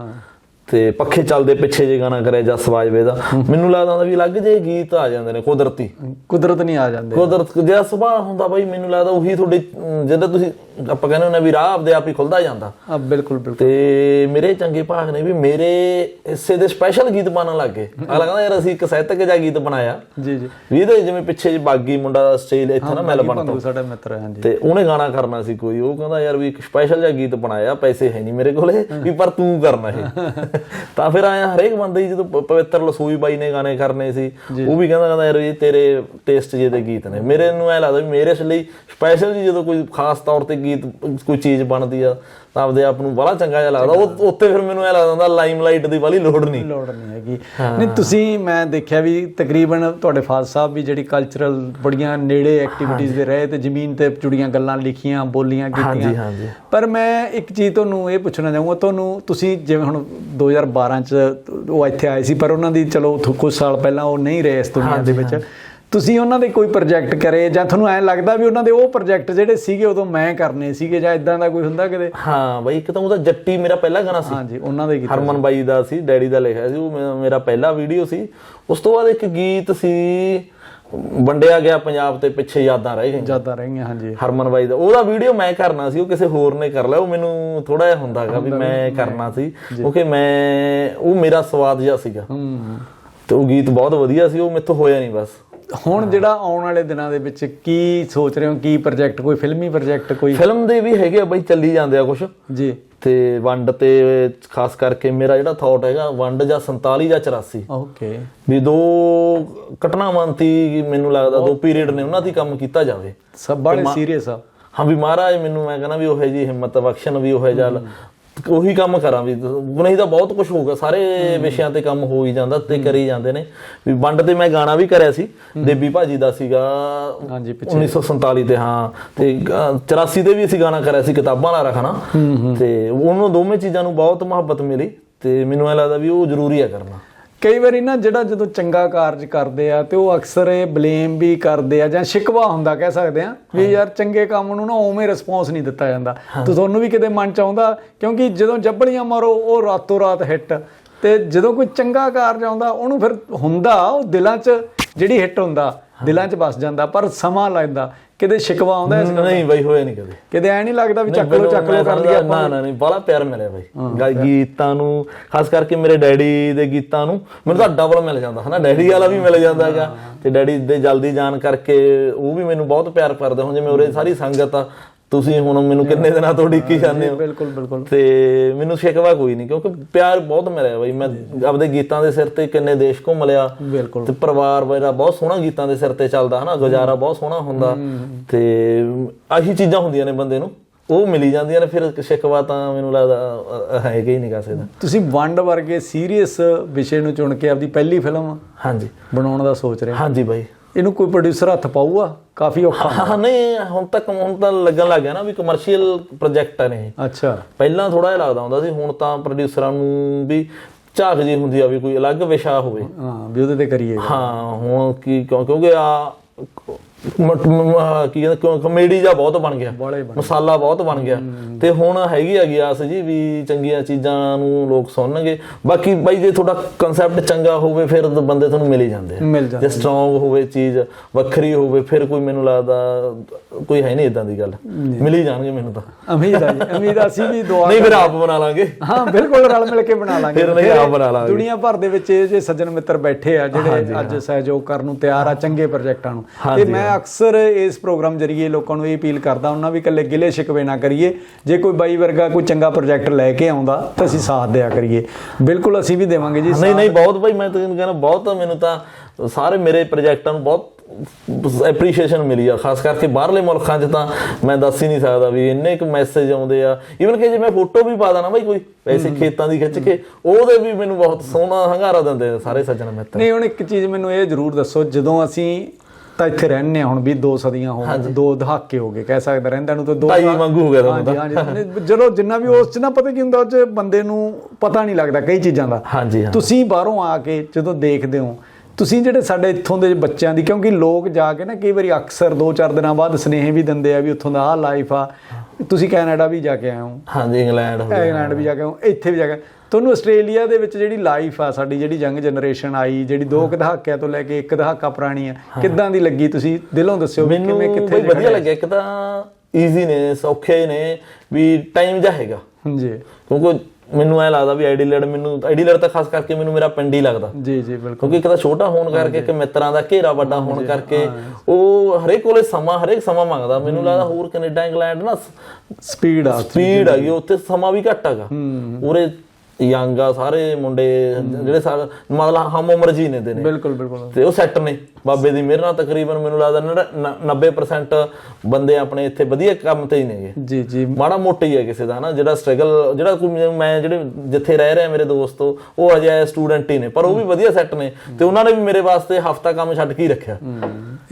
B: ਤੇ ਪੱਖੇ ਚੱਲਦੇ ਪਿੱਛੇ ਜੇ ਗਾਣਾ ਕਰਿਆ ਜਸ ਬਾਜਵੇ ਦਾ ਮੈਨੂੰ ਲੱਗਦਾ ਹੁੰਦਾ ਵੀ ਅਲੱਗ ਜਿਹੇ ਗੀਤ ਆ ਜਾਂਦੇ ਨੇ ਕੁਦਰਤੀ।
A: ਕੁਦਰਤ ਨਹੀਂ ਆ ਜਾਂਦੇ।
B: ਕੁਦਰਤ ਜਿਹੜਾ ਸੁਭਾਅ ਹੁੰਦਾ ਬਾਈ ਮੈਨੂੰ ਲੱਗਦਾ ਉਹੀ ਤੁਹਾਡੇ ਜਦੋਂ ਤੁਸੀਂ ਆਪਾਂ ਕਹਿੰਦੇ ਹੁੰਦੇ ਆ ਵੀ ਰਾਹ ਆਪਦੇ ਆਪ ਹੀ ਖੁੱਲਦਾ ਜਾਂਦਾ।
A: ਆ ਬਿਲਕੁਲ ਬਿਲਕੁਲ।
B: ਤੇ ਮੇਰੇ ਚੰਗੇ ਭਾਗ ਨੇ ਵੀ ਮੇਰੇ ਹਿੱਸੇ ਦੇ ਸਪੈਸ਼ਲ ਗੀਤ ਬਣਨ ਲੱਗ ਅਗਲਾ ਕਹਿੰਦਾ ਯਾਰ ਅਸੀਂ ਇੱਕ ਸਾਹਿਤਕ ਜਿਹਾ ਗੀਤ ਬਣਾਇਆ।
A: ਜੀ ਜੀ।
B: ਵੀ ਇਹਦੇ ਜਿਵੇਂ ਪਿੱਛੇ ਜਿਹੇ ਬਾਗੀ ਮੁੰਡਾ ਆਸਟ੍ਰੇਲੀਆ ਇੱਥੇ ਨਾ ਮੈਲਬਨ ਤੋਂ।
A: ਸਾਡਾ ਮਿੱਤਰ ਹੈ ਹਾਂਜੀ।
B: ਤੇ ਉਹਨੇ ਗਾਣਾ ਕਰਨਾ ਸੀ ਕੋਈ ਉਹ ਕਹਿੰਦਾ ਯਾਰ ਵੀ ਇੱਕ ਸਪੈਸ਼ਲ ਜਿਹਾ ਗੀਤ ਬਣਾਇਆ ਪੈਸੇ ਹੈ ਨਹੀਂ ਮੇਰੇ ਕੋਲੇ ਵੀ ਪਰ ਤੂੰ ਕਰਨਾ ਇਹ। [laughs] ਤਾਂ ਫਿਰ ਆਇਆ ਹਰੇਕ ਬੰਦੇ ਜਦੋਂ ਪਵਿੱਤਰ ਲਸੂਈ ਬਾਈ ਨੇ ਗਾਣੇ ਕਰਨੇ ਸੀ ਉਹ ਵੀ ਕਹਿੰਦਾ ਕਹਿੰਦਾ ਯਾਰ ਇਹ ਤੇਰੇ ਟੇਸਟ ਜੇ ਦੇ ਗੀਤ ਨੇ। ਮੇਰੇ ਨੂੰ ਐ ਲੱਗਦਾ ਵੀ ਮੇਰੇ ਲਈ ਸਪੈਸ਼ਲ ਜੀ ਜਦੋਂ ਕੋਈ ਖਾਸ ਤੌਰ ਤੇ ਗੀਤ ਕੋਈ ਚੀਜ਼ ਬਣਦੀ ਆ ਤਾਂ ਆਪਦੇ ਆਪ ਨੂੰ ਬੜਾ ਚੰਗਾ ਜਿਹਾ ਲੱਗਦਾ। ਉਹ ਉੱਤੇ ਫਿਰ ਮੈਨੂੰ ਐ ਲੱਗਦਾ ਹੁੰਦਾ ਲਾਈਮਲਾਈਟ ਦੀ ਵਾਲੀ ਲੋੜ ਨਹੀਂ।
A: ਲੋੜ ਨਹੀਂ ਹੈਗੀ। ਨਹੀਂ ਤੁਸੀਂ ਮੈਂ ਦੇਖਿਆ ਵੀ ਤਕਰੀਬਨ ਤੁਹਾਡੇ ਫਾਦਰ ਸਾਹਿਬ ਵੀ ਜਿਹੜੀ ਕਲਚਰਲ ਬੜੀਆਂ ਨੇੜੇ ਐਕਟੀਵਿਟੀਜ਼ ਦੇ ਰਹੇ ਤੇ ਜ਼ਮੀਨ ਤੇ ਜੁੜੀਆਂ ਗੱਲਾਂ ਲਿਖੀਆਂ ਬੋਲੀਆਂ ਕੀਤੀਆਂ।
B: ਹਾਂਜੀ।
A: ਪਰ ਮੈਂ ਇੱਕ ਚੀਜ਼ ਤੁਹਾਨੂੰ ਇਹ ਪੁੱਛਣਾ ਚਾਹੂੰਗਾ ਤੁਹਾਨੂੰ ਤੁਸੀਂ ਜਿਵੇਂ ਹੁਣ 2012 ਚ ਉਹ ਇੱਥੇ ਆਏ ਸੀ ਪਰ ਉਹਨਾਂ ਦੀ ਚਲੋ ਕੁਝ ਸਾਲ ਪਹਿਲਾਂ ਉਹ ਨਹੀਂ ਰਹੇ ਇਸ ਦੁਨੀਆ ਦੇ ਵਿੱਚ। ਤੁਸੀਂ ਉਹਨਾਂ ਦੇ ਕੋਈ ਪ੍ਰੋਜੈਕਟ ਕਰੇ ਜਾਂ ਤੁਹਾਨੂੰ ਐਂ ਲੱਗਦਾ ਵੀ ਉਹਨਾਂ ਦੇ ਉਹ ਪ੍ਰੋਜੈਕਟ ਜਿਹੜੇ ਸੀਗੇ ਉਦੋਂ ਮੈਂ ਕਰਨੇ ਸੀਗੇ ਜਾਂ ਇਦਾਂ ਦਾ ਕੋਈ ਹੁੰਦਾ ਕਦੇ?
B: ਹਾਂ ਬਈ ਇੱਕ ਤਾਂ ਉਹਦਾ ਜੱਟੀ ਮੇਰਾ ਪਹਿਲਾ ਗਾਣਾ ਸੀ।
A: ਹਾਂਜੀ ਉਹਨਾਂ ਦੇ ਕੀਤਾ
B: ਹਰਮਨ ਬਾਈ ਦਾ ਸੀ ਡੈਡੀ ਦਾ ਲਿਖਿਆ ਸੀ ਉਹ ਮੇਰਾ ਪਹਿਲਾ ਵੀਡੀਓ ਸੀ। ਉਸ ਤੋਂ ਬਾਅਦ ਇੱਕ ਗੀਤ ਸੀ ਵੰਡਿਆ ਗਿਆ ਪੰਜਾਬ ਤੇ ਪਿੱਛੇ ਯਾਦਾਂ ਰਹਿ ਗਈਆਂ।
A: ਜ਼ਿਆਦਾ ਰਹੀਆਂ ਹਾਂਜੀ।
B: ਹਰਮਨ ਬਾਈ ਦਾ। ਉਹਦਾ ਵੀਡੀਓ ਮੈਂ ਕਰਨਾ ਸੀ ਉਹ ਕਿਸੇ ਹੋਰ ਨੇ ਕਰ ਲਿਆ। ਉਹ ਮੈਨੂੰ ਥੋੜਾ ਜਿਹਾ ਹੁੰਦਾਗਾ ਵੀ ਮੈਂ ਕਰਨਾ ਸੀ। ਕਿਉਂਕਿ ਮੈਂ ਉਹ ਮੇਰਾ ਸਵਾਦ ਜਿਹਾ ਸੀਗਾ।
A: ਹੂੰ।
B: ਤੇ ਉਹ ਗੀਤ ਬਹੁਤ ਵਧੀਆ ਸੀ ਉਹ ਮੇਥੋਂ ਹੋਇਆ ਨਹੀਂ ਬਸ।
A: ਹੁਣ ਜਿਹੜਾ ਆਉਣ ਵਾਲੇ ਦਿਨਾਂ ਦੇ ਵਿੱਚ ਕੀ ਸੋਚ ਰਹੇ ਹੋ? ਕੀ ਪ੍ਰੋਜੈਕਟ ਕੋਈ ਫਿਲਮੀ ਪ੍ਰੋਜੈਕਟ ਕੋਈ?
B: ਫਿਲਮ ਦੇ ਵੀ ਹੈਗੇ ਆ ਬਈ ਚੱਲੀ ਜਾਂਦੇ ਆ ਕੁਝ
A: ਜੀ।
B: ਤੇ ਵੰਡ ਤੇ ਖਾਸ ਕਰਕੇ ਮੇਰਾ ਜਿਹੜਾ ਥਾਟ ਹੈਗਾ ਵੰਡ ਜਾਂ 47 ਜਾਂ 84
A: ਓਕੇ
B: ਵੀ ਦੋ ਘਟਨਾਵਾਂ ਤੀ ਮੈਨੂੰ ਲੱਗਦਾ ਦੋ ਪੀਰੀਅਡ ਨੇ ਉਹਨਾਂ ਦੀ ਕੰਮ ਕੀਤਾ ਜਾਵੇ।
A: ਸਭ ਬੜੇ ਸੀਰੀਅਸ ਆ।
B: ਹਾਂ ਵੀ ਮਹਾਰਾਜ ਮੈਨੂੰ ਮੈਂ ਕਹਿੰਦਾ ਵੀ ਉਹੇ ਜੀ ਹਿੰਮਤ ਬਖਸ਼ਣ ਵੀ ਉਹੇ ਜਲ ਉਹੀ ਕੰਮ ਕਰਾਂ ਵੀ ਨਹੀਂ ਤਾਂ ਬਹੁਤ ਕੁਝ ਹੋਊਗਾ ਸਾਰੇ ਵਿਸ਼ਿਆਂ ਤੇ ਕੰਮ ਹੋ ਹੀ ਜਾਂਦਾ ਤੇ ਕਰੀ ਜਾਂਦੇ ਨੇ। ਵੀ ਵੰਡ ਤੇ ਮੈਂ ਗਾਣਾ ਵੀ ਕਰਿਆ ਸੀ ਦੇਬੀ ਭਾਜੀ ਦਾ ਸੀਗਾ
A: ਹਾਂਜੀ
B: 1947 ਤੇ ਹਾਂ ਤੇ ਗ- 84 ਤੇ ਵੀ ਅਸੀਂ ਗਾਣਾ ਕਰਿਆ ਸੀ ਕਿਤਾਬਾਂ ਦਾ ਰੱਖਣਾ। ਤੇ ਉਹਨੂੰ ਦੋਵੇਂ ਚੀਜ਼ਾਂ ਨੂੰ ਬਹੁਤ ਮੁਹੱਬਤ ਮਿਲੀ ਤੇ ਮੈਨੂੰ ਐ ਲੱਗਦਾ ਵੀ ਉਹ ਜ਼ਰੂਰੀ ਹੈ ਕਰਨਾ।
A: ਕਈ ਵਾਰੀ ਨਾ ਜਿਹੜਾ ਜਦੋਂ ਚੰਗਾ ਕਾਰਜ ਕਰਦੇ ਆ ਤੇ ਉਹ ਅਕਸਰ ਇਹ ਬਲੇਮ ਵੀ ਕਰਦੇ ਆ ਜਾਂ ਸ਼ਿਕਵਾ ਹੁੰਦਾ ਕਹਿ ਸਕਦੇ ਆ ਵੀ ਯਾਰ ਚੰਗੇ ਕੰਮ ਨੂੰ ਨਾ ਉਵੇਂ ਰਿਸਪੌਂਸ ਨਹੀਂ ਦਿੱਤਾ ਜਾਂਦਾ। ਤੇ ਤੁਹਾਨੂੰ ਵੀ ਕਿਤੇ ਮਨ ਚ ਆਉਂਦਾ ਕਿਉਂਕਿ ਜਦੋਂ ਜੱਬੜੀਆਂ ਮਾਰੋ ਉਹ ਰਾਤੋਂ ਰਾਤ ਹਿੱਟ ਤੇ ਜਦੋਂ ਕੋਈ ਚੰਗਾ ਕਾਰਜ ਆਉਂਦਾ ਉਹਨੂੰ ਫਿਰ ਹੁੰਦਾ ਉਹ ਦਿਲਾਂ 'ਚ ਜਿਹੜੀ ਹਿੱਟ ਹੁੰਦਾ ਦਿਲਾਂ 'ਚ ਵਸ ਜਾਂਦਾ ਪਰ ਸਮਾਂ ਲੱਗਦਾ ਕਿਤੇ ਸ਼ਿਕਵਾ ਆਉਂਦਾ ਇਸ ਗੱਲ?
B: ਨਹੀਂ ਬਾਈ ਹੋਇਆ ਨਹੀਂ ਕਦੇ।
A: ਕਿਤੇ ਐ ਨਹੀਂ ਲੱਗਦਾ ਵੀ ਚੱਕ ਲੋ ਚੱਕ ਲੋ ਕਰ ਲਿਆ
B: ਨਾ ਨਾ ਨਹੀਂ ਬੜਾ ਪਿਆਰ ਮਿਲਿਆ ਬਾਈ। ਗੀਤਾਂ ਨੂੰ ਖਾਸ ਕਰਕੇ ਮੇਰੇ ਡੈਡੀ ਦੇ ਗੀਤਾਂ ਨੂੰ ਮੈਨੂੰ ਤਾਂ ਡਬਲ ਮਿਲ ਜਾਂਦਾ ਹਨਾ? ਡੈਡੀ ਵਾਲਾ ਵੀ ਮਿਲ ਜਾਂਦਾ ਹੈਗਾ। ਤੇ ਡੈਡੀ ਦੇ ਜਲਦੀ ਜਾਣ ਕਰਕੇ ਉਹ ਵੀ ਮੈਨੂੰ ਬਹੁਤ ਪਿਆਰ ਕਰਦੇ ਹੁਣ ਜਿਵੇਂ ਉਰੇ ਸਾਰੀ ਸੰਗਤ ਆ ਤੁਸੀਂ ਹੁਣ ਮੈਨੂੰ ਕਿੰਨੇ ਦਿਨਾਂ ਤੋਂ ਡਿੱਕੀ ਜਾਂਦੇ ਹੋ?
A: ਬਿਲਕੁਲ ਬਿਲਕੁਲ।
B: ਤੇ ਮੈਨੂੰ ਸ਼ਿਕਵਾ ਕੋਈ ਨਹੀਂ ਕਿਉਂਕਿ ਪਿਆਰ ਬਹੁਤ ਮਿਲਿਆ ਬਾਈ। ਮੈਂ ਆਪਦੇ ਗੀਤਾਂ ਦੇ ਸਿਰ ਤੇ ਕਿੰਨੇ ਦੇਸ਼ ਘੁੰਮ ਲਿਆ।
A: ਬਿਲਕੁਲ।
B: ਤੇ ਪਰਿਵਾਰ ਮੇਰਾ ਬਹੁਤ ਸੋਹਣਾ ਗੀਤਾਂ ਦੇ ਸਿਰ ਤੇ ਚੱਲਦਾ ਹਨਾ? ਗੁਜ਼ਾਰਾ ਬਹੁਤ ਸੋਹਣਾ ਹੁੰਦਾ। ਤੇ ਆਹੀ ਚੀਜ਼ਾਂ ਹੁੰਦੀਆਂ ਨੇ ਬੰਦੇ ਨੂੰ। ਉਹ ਮਿਲੀ ਜਾਂਦੀਆਂ ਨੇ ਫਿਰ ਸ਼ਿਕਵਾ ਤਾਂ ਮੈਨੂੰ ਲੱਗਦਾ ਹੈਗਾ ਹੀ ਨਹੀਂ ਕਾਸੇ ਦਾ।
A: ਤੁਸੀਂ ਵੰਡ ਵਰਗੇ ਸੀਰੀਅਸ ਵਿਸ਼ੇ ਨੂੰ ਚੁਣ ਕੇ ਆਪਦੀ ਪਹਿਲੀ ਫਿਲਮ
B: ਹਾਂਜੀ।
A: ਬਣਾਉਣ ਦਾ ਸੋਚ ਰਹੇ।
B: ਹਾਂਜੀ ਬਾਈ।
A: ਇਹਨੂੰ ਕੋਈ ਪ੍ਰੋਡਿਊਸਰ ਹੱਥ ਪਾਊਗਾ? ਕਾਫੀ ਔਖਾ
B: ਹਾਂ ਨਹੀਂ ਹੁਣ ਤੱਕ ਹੁਣ ਤਾਂ ਲੱਗਣ ਲੱਗ ਗਿਆ ਨਾ ਵੀ ਕਮਰਸ਼ੀਅਲ ਪ੍ਰੋਜੈਕਟ ਨੇ।
A: ਅੱਛਾ।
B: ਪਹਿਲਾਂ ਥੋੜਾ ਜਿਹਾ ਲੱਗਦਾ ਹੁੰਦਾ ਸੀ ਹੁਣ ਤਾਂ ਪ੍ਰੋਡਿਊਸਰਾਂ ਨੂੰ ਵੀ ਝਾਕ ਜੀ ਹੁੰਦੀ ਆ ਵੀ ਕੋਈ ਅਲੱਗ ਵਿਸ਼ਾ ਹੋਵੇ।
A: ਹਾਂ ਵੀ ਉਹਦੇ ਤੇ ਕਰੀਏ।
B: ਹਾਂ ਹੁਣ ਕੀ ਕਿਉਂਕਿ ਆ ਮ- ਮ- ਆਹ ਕੀ ਕਹਿੰਦੇ ਕਿਉਂ ਕਮੇਡੀ ਜਾਂ ਬਹੁਤ ਬਣ ਗਿਆ।
A: ਬਣ
B: ਮਸਾਲਾ ਬਹੁਤ ਬਣ ਗਿਆ। ਤੇ ਹੁਣ ਹੈਗੀ ਹੈਗੀ ਆਸ ਜੀ ਵੀ ਚੰਗੀਆਂ ਚੀਜ਼ਾਂ ਨੂੰ ਲੋਕ ਸੁਣਨਗੇ। ਬਾਕੀ ਬਾਈ ਜੇ ਤੁਹਾਡਾ ਕਨਸੈਪਟ ਚੰਗਾ ਹੋਵੇ ਫਿਰ ਤਾਂ ਬੰਦੇ ਤੁਹਾਨੂੰ ਮਿਲ ਹੀ ਜਾਂਦੇ ਆ।
A: ਮਿਲ
B: ਜੇ ਸਟਰੋਂਗ ਹੋਵੇ ਚੀਜ਼ ਵੱਖਰੀ ਹੋਵੇ ਫਿਰ ਕੋਈ ਮੈਨੂੰ ਲੱਗਦਾ ਕੋਈ ਹੈ ਨਹੀਂ ਇਦਾਂ ਦੀ ਗੱਲ। ਮਿਲ ਹੀ ਜਾਣਗੇ ਮੈਨੂੰ ਤਾਂ।
A: ਉਮੀਦ ਆ ਜੀ ਉਮੀਦ ਆ, ਅਸੀਂ ਵੀ [laughs] ਦੁਆ
B: ਨਹੀਂ ਫਿਰ ਆਪ ਬਣਾ ਲਾਂਗੇ।
A: ਹਾਂ ਬਿਲਕੁਲ ਰਲ ਮਿਲ ਕੇ ਬਣਾ ਲਾਂਗੇ।
B: ਫਿਰ ਨਹੀਂ ਆਪ ਬਣਾ ਲਾਂਗੇ।
A: ਦੁਨੀਆ ਭਰ ਦੇ ਵਿੱਚ ਇਹ ਜੇ ਸੱਜਣ ਮਿੱਤਰ ਬੈਠੇ ਆ ਜਿਹੜੇ ਅੱਜ ਸਹਿਯੋਗ ਕਰਨ ਨੂੰ ਤਿਆਰ ਆ ਚੰਗੇ ਪ੍ਰੋਜੈਕਟਾਂ ਨੂੰ। ਤੇ ਮੈਂ ਅਕਸਰ ਇਸ ਪ੍ਰੋਗਰਾਮ ਜਰੀਏ ਲੋਕਾਂ ਨੂੰ ਇਹ ਅਪੀਲ ਕਰਦਾ ਉਹਨਾਂ ਵੀ ਇਕੱਲੇ ਗਿਲੇ ਸ਼ਿਕਵੇ ਨਾ ਕਰੀਏ। ਜੇ ਕੋਈ ਬਾਈ ਵਰਗਾ ਕੋਈ ਚੰਗਾ ਪ੍ਰੋਜੈਕਟ ਲੈ ਕੇ ਆਉਂਦਾ ਤਾਂ ਅਸੀਂ ਸਾਥ ਦਿਆ ਕਰੀਏ। ਬਿਲਕੁਲ ਅਸੀਂ ਵੀ ਦੇਵਾਂਗੇ ਜੀ।
B: ਨਹੀਂ ਨਹੀਂ ਬਹੁਤ ਭਾਈ ਮੈਂ ਤੈਨੂੰ ਕਹਿੰਦਾ ਬਹੁਤ ਮੈਨੂੰ ਤਾਂ ਸਾਰੇ ਮੇਰੇ ਪ੍ਰੋਜੈਕਟਾਂ ਨੂੰ ਬਹੁਤ ਐਪਰੀਸ਼ੀਏਸ਼ਨ ਮਿਲੀ ਆ। ਖਾਸ ਕਰਕੇ ਬਾਹਰਲੇ ਮੁਲਕਾਂ 'ਚ ਤਾਂ ਮੈਂ ਦੱਸ ਹੀ ਨਹੀਂ ਸਕਦਾ ਵੀ ਇੰਨੇ ਕੁ ਮੈਸੇਜ ਆਉਂਦੇ ਆ। ਇਵਨ ਕਿ ਜੇ ਮੈਂ ਫੋਟੋ ਵੀ ਪਾ ਦਾਂ ਨਾ ਬਾਈ ਕੋਈ ਵੈਸੇ ਖੇਤਾਂ ਦੀ ਖਿੱਚ ਕੇ ਉਹਦੇ ਵੀ ਮੈਨੂੰ ਬਹੁਤ ਸੋਹਣਾ ਹੰਗਾਰਾ ਦਿੰਦੇ ਆ ਸਾਰੇ ਸੱਜਣ ਮਿੱਤਰ।
A: ਨਹੀਂ ਹੁਣ ਇੱਕ ਚੀਜ਼ ਮੈਨੂੰ ਇਹ ਜ਼ਰੂਰ ਦੱਸੋ ਜਦੋਂ ਅਸੀਂ ਤਾਂ ਇੱਥੇ ਰਹਿੰਦੇ ਹਾਂ ਹੁਣ ਵੀ ਦੋ ਸਦੀਆਂ ਹੋ ਗਏ ਦੋ ਦਹਾਕੇ ਹੋ ਗਏ ਕਹਿ ਸਕਦੇ ਰਹਿੰਦਿਆਂ ਨੂੰ ਤਾਂ ਦੋ
B: ਢਾਈ ਵਾਂਗੂ ਹੋ ਗਿਆ ਤੁਹਾਨੂੰ
A: ਹਾਂਜੀ ਹਾਂਜੀ। ਚਲੋ ਜਿੰਨਾ ਵੀ ਉਸ ਚ ਨਾ ਪਤਾ ਕੀ ਹੁੰਦਾ ਉਹ ਚ ਬੰਦੇ ਨੂੰ ਪਤਾ ਨਹੀਂ ਲੱਗਦਾ ਕਈ ਚੀਜ਼ਾਂ ਦਾ।
B: ਹਾਂਜੀ
A: ਤੁਸੀਂ ਬਾਹਰੋਂ ਆ ਕੇ ਜਦੋਂ ਦੇਖਦੇ ਹੋ ਤੁਸੀਂ ਜਿਹੜੇ ਸਾਡੇ ਇੱਥੋਂ ਦੇ ਬੱਚਿਆਂ ਦੀ ਕਿਉਂਕਿ ਲੋਕ ਜਾ ਕੇ ਨਾ ਕਈ ਵਾਰੀ ਅਕਸਰ 2-4 ਦਿਨਾਂ ਬਾਅਦ ਸਨੇਹ ਵੀ ਦਿੰਦੇ ਆ ਵੀ ਉੱਥੋਂ ਦਾ ਆਹ ਲਾਈਫ ਆ। ਤੁਸੀਂ ਕੈਨੇਡਾ ਵੀ ਜਾ ਕੇ ਆਏ ਹੋ।
B: ਹਾਂਜੀ ਇੰਗਲੈਂਡ ਹੋ ਗਿਆ।
A: ਇੰਗਲੈਂਡ ਵੀ ਜਾ ਕੇ ਆਏ ਹੋ ਇੱਥੇ ਵੀ ਜਾ ਕੇ ਤੁਹਾਨੂੰ ਆਸਟ੍ਰੇਲੀਆ ਦੇ ਵਿੱਚ ਜਿਹੜੀ ਲਾਈਫ ਆ ਸਾਡੀ ਜਿਹੜੀ ਯੰਗ ਜਨਰੇਸ਼ਨ ਆਈ ਜਿਹੜੀ ਦੋ ਕੁ ਦਹਾਕਿਆਂ ਤੋਂ ਲੈ ਕੇ ਇੱਕ ਦਹਾਕਾ ਪੁਰਾਣੀ ਆ ਕਿੱਦਾਂ ਦੀ ਲੱਗੀ ਤੁਸੀਂ? ਦਿਲੋਂ ਦੱਸਿਓ ਵੀ ਕਿਵੇਂ ਕਿੱਥੇ
B: ਵਧੀਆ ਲੱਗਿਆ ਇੱਕ ਤਾਂ ਈਜ਼ੀ ਨੇ ਸੌਖੇ ਨੇ ਵੀ ਟਾਈਮ ਜਾ ਹੈਗਾ।
A: ਜੀ
B: ਕਿਉਂਕਿ ਮੈਨੂੰ ਐ ਲੱਗਦਾ ਵੀ ਆਈਡੀਲੈਂਡ ਮੈਨੂੰ ਆਈਡੀਲੈਂਡ ਤਾਂ ਖਾਸ ਕਰਕੇ ਮੈਨੂੰ ਮੇਰਾ ਪਿੰਡ ਹੀ ਲੱਗਦਾ।
A: ਜੀ ਜੀ ਬਿਲਕੁਲ।
B: ਕਿਉਂਕਿ ਇੱਕ ਤਾਂ ਛੋਟਾ ਹੋਣ ਕਰਕੇ ਇੱਕ ਮਿੱਤਰਾਂ ਦਾ ਘੇਰਾ ਵੱਡਾ ਹੋਣ ਕਰਕੇ ਉਹ ਹਰੇਕ ਕੋਲੇ ਸਮਾਂ ਹਰੇਕ ਸਮਾਂ ਮੰਗਦਾ। ਮੈਨੂੰ ਲੱਗਦਾ ਹੋਰ ਕੈਨੇਡਾ ਇੰਗਲੈਂਡ ਨਾ
A: ਸਪੀਡ ਆ
B: ਸਪੀਡ ਹੈਗੀ ਉੱਥੇ ਸਮਾਂ ਵੀ ਘੱਟ ਹੈਗਾ। ਉਰੇ ਯੰਗ ਆ ਸਾਰੇ ਮੁੰਡੇ ਜਿਹੜੇ ਸਾਰੇ ਮਤਲਬ ਹਮ ਉਮਰ ਜੀ ਨੇ ਦੇ ਨੇ।
A: ਬਿਲਕੁਲ ਬਿਲਕੁਲ।
B: ਤੇ ਉਹ ਸੈੱਟ ਨੇ। ਬਾਬੇ ਦੀ ਮਿਹਰ ਨਾਲ ਤਕਰੀਬਨ ਮੈਨੂੰ ਲੱਗਦਾ ਨੜ- ਨ- 90% ਬੰਦੇ ਆਪਣੇ ਇੱਥੇ ਵਧੀਆ ਕੰਮ ਤੇ ਹੀ ਨੇਗੇ
A: ਜੀ ਜੀ।
B: ਮਾੜਾ ਮੋਟਾ ਹੀ ਹੈ ਕਿਸੇ ਦਾ ਨਾ ਜਿਹੜਾ ਸਟਰਗਲ ਜਿਹੜਾ ਕੋਈ ਮੈਂ- ਮੈਂ ਜਿਹੜੇ ਜਿੱਥੇ ਰਹਿ ਰਿਹਾ ਮੇਰੇ ਦੋਸਤੋ ਉਹ ਅਜੇ ਸਟੂਡੈਂਟ ਹੀ ਨੇ ਪਰ ਉਹ ਵੀ ਵਧੀਆ ਸੈੱਟ ਨੇ। ਤੇ ਉਹਨਾਂ ਨੇ ਵੀ ਮੇਰੇ ਵਾਸਤੇ ਹਫਤਾ ਕੰਮ ਛੱਡ ਕੇ ਹੀ ਰੱਖਿਆ।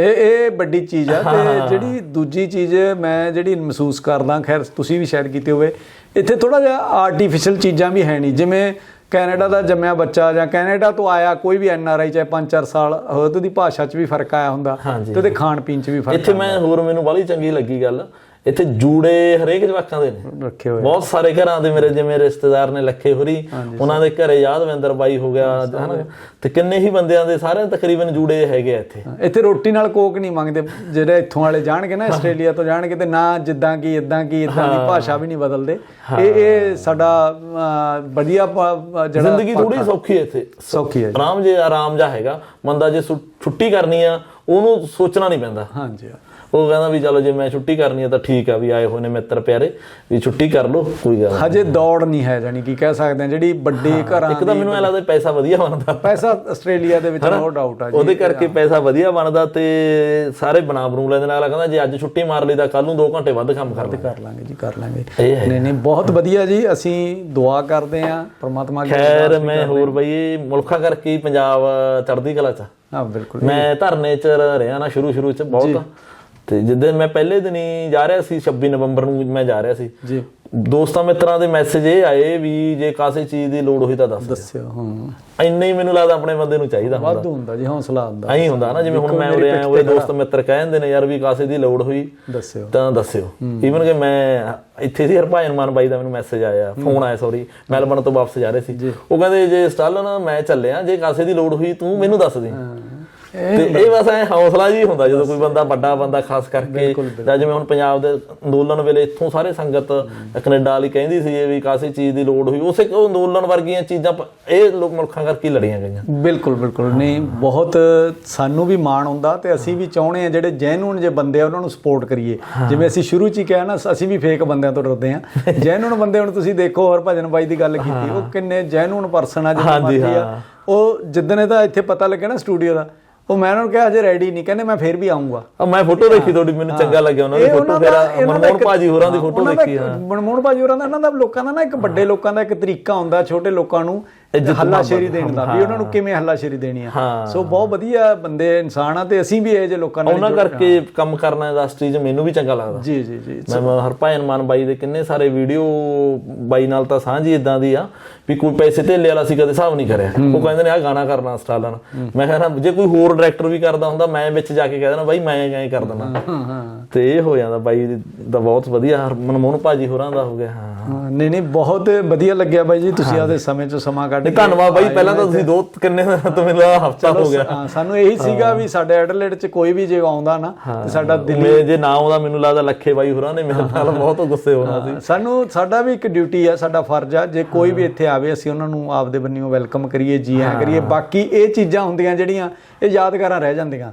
A: ਇਹ ਇਹ ਵੱਡੀ ਚੀਜ਼ ਆ। ਤੇ ਜਿਹੜੀ ਦੂਜੀ ਚੀਜ਼ ਮੈਂ ਜਿਹੜੀ ਮਹਿਸੂਸ ਕਰਦਾ ਖੈਰ ਤੁਸੀਂ ਵੀ ਸ਼ਾਇਦ ਕੀਤੀ ਹੋਵੇ ਇੱਥੇ ਥੋੜਾ ਜਿਹਾ ਆਰਟੀਫੀਸ਼ੀਅਲ ਚੀਜ਼ਾਂ ਵੀ ਹੈ ਨਹੀਂ ਜਿਵੇਂ ਕੈਨੇਡਾ ਦਾ ਜੰਮਿਆ ਬੱਚਾ ਜਾਂ ਕੈਨੇਡਾ ਤੋਂ ਆਇਆ ਕੋਈ ਵੀ ਐਨ ਆਰ ਆਈ ਚਾਹੇ 5-4 ਸਾਲ ਹੋਏ ਤੇ ਉਹਦੀ ਭਾਸ਼ਾ 'ਚ ਵੀ ਫ਼ਰਕ ਆਇਆ ਹੁੰਦਾ। ਤੇ ਉਹਦੇ ਖਾਣ ਪੀਣ 'ਚ ਵੀ ਫ਼ਰਕ
B: ਇੱਥੇ ਮੈਂ ਹੋਰ ਮੈਨੂੰ ਬਾਹਲੀ ਚੰਗੀ ਲੱਗੀ ਗੱਲ ਇੱਥੇ ਜੂੜੇ ਹਰੇਕ ਜਵਾਕਾਂ ਦੇ ਨੇ।
A: ਰੱਖੇ ਹੋਏ
B: ਬਹੁਤ ਸਾਰੇ ਘਰਾਂ ਦੇ ਮੇਰੇ ਜਿਵੇਂ ਰਿਸ਼ਤੇਦਾਰ ਨੇ ਲੱਖੇ ਹੋਰੀ ਉਹਨਾਂ ਦੇ ਘਰੇ ਯਾਦਵਿੰਦਰ ਬਾਈ ਹੋ ਗਿਆ ਹਨਾ? ਤੇ ਕਿੰਨੇ ਹੀ ਬੰਦਿਆਂ ਦੇ ਸਾਰੇ ਤਕਰੀਬਨ ਜੂੜੇ ਹੈਗੇ ਆ ਇੱਥੇ।
A: ਇੱਥੇ ਰੋਟੀ ਨਾਲ ਕੋਕ ਨਹੀਂ ਮੰਗਦੇ। ਜਿਹੜੇ ਇੱਥੋਂ ਵਾਲੇ ਜਾਣਗੇ ਨਾ ਆਸਟ੍ਰੇਲੀਆ ਤੋਂ ਜਾਣਗੇ ਤੇ ਨਾ ਜਿੱਦਾਂ ਕੀ ਇਦਾਂ ਕੀ ਇਦਾਂ ਦੀ ਭਾਸ਼ਾ ਵੀ ਨਹੀਂ ਬਦਲਦੇ। ਇਹ ਇਹ ਸਾਡਾ ਵਧੀਆ ਜਿਹੜਾ
B: ਜ਼ਿੰਦਗੀ ਥੋੜੀ ਸੌਖੀ ਹੈ ਇੱਥੇ।
A: ਸੌਖੀ ਹੈ।
B: ਆਰਾਮ ਜੇ ਆਰਾਮ ਜਾ ਹੈਗਾ। ਬੰਦਾ ਜੇ ਛੁੱਟੀ ਕਰਨੀ ਆ ਉਹਨੂੰ ਸੋਚਣਾ ਨਹੀਂ ਪੈਂਦਾ।
A: ਹਾਂਜੀ
B: ਉਹ ਕਹਿੰਦਾ ਵੀ ਚਲੋ ਜੇ ਮੈਂ ਛੁੱਟੀ ਕਰਨੀ ਆ ਤਾਂ ਠੀਕ ਆ ਵੀ ਆਏ ਹੋਏ ਨੇ ਮਿੱਤਰ ਪਿਆਰੇ ਵੀ ਛੁੱਟੀ ਕਰ ਲਓ ਕੋਈ ਗੱਲ
A: ਹਜੇ ਦੌੜ ਨਹੀਂ ਹੈ ਜਾਨੀ ਕਿ ਕਹਿ ਸਕਦੇ ਹਾਂ ਜਿਹੜੀ ਵੱਡੇ ਘਰਾਂ
B: ਇੱਕ ਤਾਂ ਮੈਨੂੰ ਐ ਲੱਗਦਾ ਪੈਸਾ ਵਧੀਆ ਬਣਦਾ।
A: ਪੈਸਾ ਆਸਟ੍ਰੇਲੀਆ ਦੇ ਵਿੱਚ ਨੋ ਡਾਊਟ ਆ ਜੀ
B: ਉਹਦੇ ਕਰਕੇ ਪੈਸਾ ਵਧੀਆ ਬਣਦਾ ਤੇ ਸਾਰੇ ਬਣਾ ਬਣੂ ਲੈਂਦੇ ਨਾਲ ਕਹਿੰਦਾ ਜੇ ਅੱਜ ਛੁੱਟੀ ਮਾਰ ਲਈ ਤਾਂ ਕੱਲ ਨੂੰ 2 ਘੰਟੇ ਵੱਧ ਕੰਮ ਕਰ ਲੈ
A: ਕਰ ਲਾਂਗੇ ਜੀ ਕਰ ਲਾਂਗੇ।
B: ਇਹ ਹੈ।
A: ਨਹੀਂ ਨਹੀਂ ਬਹੁਤ ਵਧੀਆ ਜੀ ਅਸੀਂ ਦੁਆ ਕਰਦੇ ਆਂ ਪ੍ਰਮਾਤਮਾ ਅੱਗੇ
B: ਖੈਰ ਮੈਂ ਹੋਰ ਬਈ ਇਹ ਮੁਲਕਾਂ ਕਰਕੇ ਹੀ ਪੰਜਾਬ ਚੜ੍ਹਦੀ ਕਲਾ ਚ ਆ।
A: ਹਾਂ ਬਿਲਕੁਲ
B: ਮੈਂ ਧਰਨੇ ਚ ਰਿਹਾ ਨਾ ਸ਼ੁਰੂ ਸ਼ੁਰੂ ਚ ਬਹੁਤ। ਤੇ ਜਿੱਦਣ ਮੈਂ ਪਹਿਲੇ ਦਿਨ ਹੀ ਜਾ ਰਿਹਾ ਸੀ 26 ਨਵੰਬਰ ਨੂੰ ਮੈਂ ਜਾ ਰਿਹਾ ਸੀ।
A: ਜੀ।
B: ਦੋਸਤਾਂ ਮਿੱਤਰਾਂ ਦੇ ਮੈਸੇਜ ਇਹ ਆਏ ਵੀ ਜੇ ਕਾਸੇ ਚੀਜ਼ ਦੀ ਲੋੜ ਹੋਈ ਤਾਂ ਦੱਸ
A: ਦੱਸਿਓ ਹਾਂ।
B: ਇੰਨੇ ਹੀ ਮੈਨੂੰ ਲੱਗਦਾ ਆਪਣੇ ਬੰਦੇ ਨੂੰ ਚਾਹੀਦਾ ਹੁੰਦਾ।
A: ਵਾਧੂ ਹੁੰਦਾ ਜੀ ਹੌਸਲਾ ਹੁੰਦਾ।
B: ਐਂ ਹੁੰਦਾ ਨਾ ਜਿਵੇਂ ਹੁਣ ਮੈਂ ਉਰੇ ਆਇਆ ਉਹਦੇ ਦੋਸਤ ਮਿੱਤਰ ਕਹਿੰਦੇ ਨੇ ਯਾਰ ਵੀ ਕਾਸੇ ਦੀ ਲੋੜ ਹੋਈ
A: ਦੱਸਿਓ।
B: ਤਾਂ ਦੱਸਿਓ। ਈਵਨ ਕਿ ਮੈਂ ਇੱਥੇ ਸੀ ਹਰਭਾਜਨ ਮਾਨ ਬਾਈ ਦਾ ਮੈਨੂੰ ਮੈਸੇਜ ਆਇਆ ਫੋਨ ਆਇਆ ਸੌਰੀ ਮੈਲਬਨ ਤੋਂ ਵਾਪਸ ਜਾ ਰਹੇ ਸੀ। ਉਹ ਕਹਿੰਦੇ ਜੇ ਸਟਾਲਨ ਮੈਂ ਚੱਲਿਆ ਜੇ ਕਾਸੇ ਦੀ ਲੋੜ ਹੋਈ ਤੂੰ ਮੈਨੂੰ ਦੱਸ ਦੇ। ਤੇ ਇਹ ਬਸ ਐ ਹੌਸਲਾ ਜੀ ਹੁੰਦਾ ਜਦੋਂ ਕੋਈ ਬੰਦਾ ਵੱਡਾ ਬੰਦਾ ਖਾਸ ਕਰਕੇ ਜਾਂ ਜਿਵੇਂ ਹੁਣ ਪੰਜਾਬ ਦੇ ਅੰਦੋਲਨ ਵੇਲੇ ਇੱਥੋਂ ਸਾਰੇ ਸੰਗਤ ਕੈਨੇਡਾ ਵਾਲੀ ਕਹਿੰਦੀ ਸੀ ਵੀ ਕਾਸੇ ਚੀਜ਼ ਦੀ ਲੋੜ ਹੋਈ ਉਸੇ ਅੰਦੋਲਨ ਵਰਗੀਆਂ ਚੀਜ਼ਾਂ ਇਹ ਲੋਕ ਮੁਲਕਾਂ ਕਰਕੇ ਲੜੀਆਂ ਗਈਆਂ।
A: ਬਿਲਕੁਲ ਬਿਲਕੁਲ। ਨਹੀਂ ਬਹੁਤ ਸਾਨੂੰ ਵੀ ਮਾਣ ਹੁੰਦਾ ਤੇ ਅਸੀਂ ਵੀ ਚਾਹੁੰਦੇ ਆ ਜਿਹੜੇ ਜੈਨੂਨ ਜੇ ਬੰਦੇ ਆ ਉਹਨਾਂ ਨੂੰ ਸਪੋਰਟ ਕਰੀਏ। ਜਿਵੇਂ ਅਸੀਂ ਸ਼ੁਰੂ ਚ ਹੀ ਕਿਹਾ ਨਾ ਅਸੀਂ ਵੀ ਫੇਕ ਬੰਦਿਆਂ ਤੋਂ ਡਰਦੇ ਆ ਜੈਨੂਨ [laughs] ਬੰਦੇ ਹੁਣ ਤੁਸੀਂ ਦੇਖੋ ਹਰਭਜਨ ਬਾਈ ਦੀ ਗੱਲ ਕੀਤੀ ਉਹ ਕਿੰਨੇ ਜੈਨੂਨ ਪਰਸਨ ਆ ਜਿਹਨਾਂ
B: ਹਾਂਜੀ,
A: ਮਰਜ਼ੀ ਆ। ਉਹ ਜਿੱਦਣ ਇਹਦਾ ਇੱਥੇ ਪਤਾ ਲੱਗਿਆ ਨਾ ਸਟੂਡੀਓ ਦਾ ਉਹ ਮੈਂ ਉਹਨਾਂ ਨੂੰ ਕਿਹਾ ਹਜੇ ਰੈਡੀ ਨਹੀਂ। ਕਹਿੰਦੇ ਮੈਂ ਫੇਰ ਵੀ ਆਉਂਗਾ
B: ਆ ਮੈਂ ਫੋਟੋ ਦੇਖੀ ਤੁਹਾਡੀ ਮੈਨੂੰ ਚੰਗਾ ਲੱਗਿਆ ਉਹਨਾਂ ਦੀ ਫੋਟੋ ਫਿਰ ਮਨਮੋਹਨ ਭਾਜੀ ਹੋਰਾਂ ਦੀ ਫੋਟੋ ਦੇਖੀ ਹਾਂ
A: ਮਨਮੋਹਨ ਭਾਜੀ ਹੋਰਾਂ ਦਾ ਇਹਨਾਂ ਦਾ ਲੋਕਾਂ ਦਾ ਨਾ ਇੱਕ ਵੱਡੇ ਲੋਕਾਂ ਦਾ ਇੱਕ ਤਰੀਕਾ ਹੁੰਦਾ ਛੋਟੇ ਲੋਕਾਂ ਨੂੰ। ਹੱਲਾਸ਼ੇਰੀ ਦੇਣ ਦਾ ਵੀ ਉਹਨਾਂ ਨੂੰ ਕਿਵੇਂ ਹੱਲਾਸ਼ੇਰੀ ਦੇਣੀ ਆ। ਸੋ ਬਹੁਤ ਵਧੀਆ ਬੰਦੇ ਇਨਸਾਨ ਆ ਤੇ ਅਸੀਂ ਵੀ ਇਹ ਜਿਹੇ ਲੋਕਾਂ ਨਾਲ
B: ਉਹਨਾਂ ਕਰਕੇ ਕੰਮ ਕਰਨਾ ਇੰਡਸਟਰੀ 'ਚ ਮੈਨੂੰ ਵੀ ਚੰਗਾ ਲੱਗਦਾ।
A: ਜੀ ਜੀ ਜੀ।
B: ਮੈਂ ਹਰਭਜਨ ਮਾਨ ਬਾਈ ਦੇ ਕਿੰਨੇ ਸਾਰੇ ਵੀਡੀਓ ਬਾਈ ਨਾਲ ਤਾਂ ਸਾਂਝੀ ਇਦਾਂ ਦੀ ਆ ਵੀ ਕੋਈ ਪੈਸੇ ਧੇਲੇ ਵਾਲਾ ਸੀ ਕਦੇ ਹਿਸਾਬ ਨਹੀਂ ਕਰਿਆ। ਉਹ ਕਹਿੰਦੇ ਨੇ ਆ ਗਾਣਾ ਕਰਨਾ ਸਟਾਲਨ ਮੈਂ ਕਹਿੰਦਾ ਜੇ ਕੋਈ ਹੋਰ ਡਾਇਰੈਕਟਰ ਵੀ ਕਰਦਾ ਹੁੰਦਾ ਮੈਂ ਵਿੱਚ ਜਾ ਕੇ ਕਹਿ ਦੇਣਾ ਬਾਈ ਮੈਂ ਐਂ ਕਰ ਦੇਣਾ ਤੇ ਇਹ ਹੋ ਜਾਂਦਾ ਬਾਈ ਦਾ ਬਹੁਤ ਵਧੀਆ ਮਨਮੋਹਨ ਭਾਜੀ ਹੋਰਾਂ ਦਾ ਹੋ ਗਿਆ ਹਾਂ।
A: ਹਾਂ, ਨਹੀਂ ਨਹੀਂ ਬਹੁਤ ਵਧੀਆ ਲੱਗਿਆ ਬਾਈ ਜੀ ਤੁਸੀਂ ਆਦੇ ਸਮੇਂ ਚੋਂ ਸਮਾਂ ਕੱਢ ਕੇ
B: ਧੰਨਵਾਦ ਬਾਈ ਪਹਿਲਾਂ ਤਾਂ ਤੁਸੀਂ ਦੋ ਕਿੰਨੇ ਤੋਂ ਮੈਨੂੰ ਹਫਤਾ ਹੋ ਗਿਆ।
A: ਸਾਨੂੰ ਇਹੀ ਸੀਗਾ ਵੀ ਸਾਡੇ ਐਡਲੇਟ ਚ ਕੋਈ ਵੀ ਜੇ ਆਉਂਦਾ ਨਾ ਤੇ ਸਾਡਾ ਦਿਲ
B: ਜੇ ਨਾ ਆਉਂਦਾ ਮੈਨੂੰ ਲੱਗਦਾ ਲੱਖੇ ਬਾਈ ਹੋਰਾਂ ਨੇ ਮੇਰੇ ਨਾਲ ਬਹੁਤ ਗੁੱਸੇ ਹੋਣਾ ਸੀ।
A: ਸਾਨੂੰ ਸਾਡਾ ਵੀ ਇੱਕ ਡਿਊਟੀ ਆ ਸਾਡਾ ਫਰਜ਼ ਆ ਜੇ ਕੋਈ ਵੀ ਇੱਥੇ ਆਵੇ ਅਸੀਂ ਉਹਨਾਂ ਨੂੰ ਆਪਦੇ ਬੰਨਿਓ ਵੈਲਕਮ ਕਰੀਏ ਜੀ ਆਇਆਂ ਕਰੀਏ। ਬਾਕੀ ਇਹ ਚੀਜ਼ਾਂ ਹੁੰਦੀਆਂ ਜਿਹੜੀਆਂ ਇਹ ਯਾਦਗਾਰਾਂ ਰਹਿ ਜਾਂਦੀਆਂ।